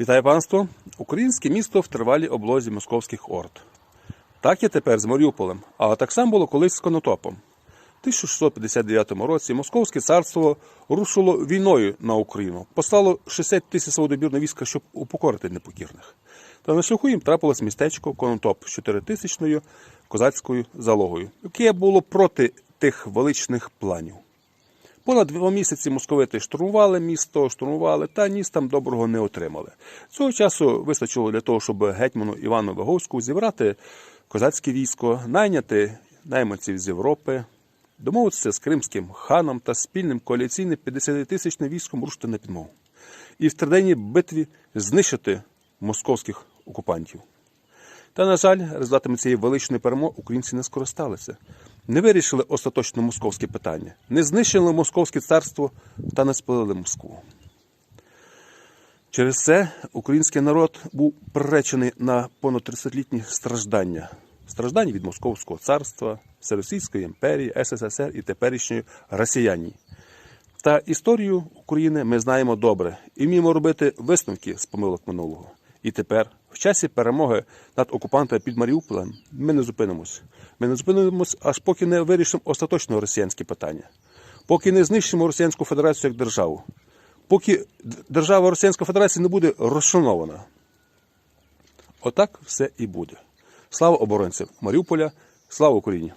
Вітаю панство! Українське місто в тривалій облозі московських орд. Так є тепер з Маріуполем, а так само було колись з Конотопом. У 1659 році Московське царство рушило війною на Україну, послало 60 тисяч свободобірного війська, щоб упокорити непокірних. Та на шляху їм трапилось містечко Конотоп з 4000 козацькою залогою, яке було проти тих величних планів. Понад два місяці московити штурмували місто, штурмували, та ніс там доброго не отримали. Цього часу вистачило для того, щоб гетьману Івану Виговську зібрати козацьке військо, найняти найманців з Європи, домовитися з кримським ханом та спільним коаліційним 50-тисячним військом рушити на підмогу. І в триденній битві знищити московських окупантів. Та, на жаль, результатами цієї величної перемоги українці не скористалися, не вирішили остаточно московське питання, не знищили московське царство та не спалили Москву. Через це український народ був приречений на понад 30-літні страждання. Страждання від Московського царства, Всеросійської імперії, СССР і теперішньої росіяні. Та історію України ми знаємо добре і вміємо робити висновки з помилок минулого. І тепер, в часі перемоги над окупантами під Маріуполем, ми не зупинимось. Ми не зупинимось, аж поки не вирішимо остаточно росіянське питання, поки не знищимо Росіянську Федерацію як державу, поки держава Росіянська Федерація не буде розшанована. Отак все і буде. Слава оборонцям Маріуполя, слава Україні!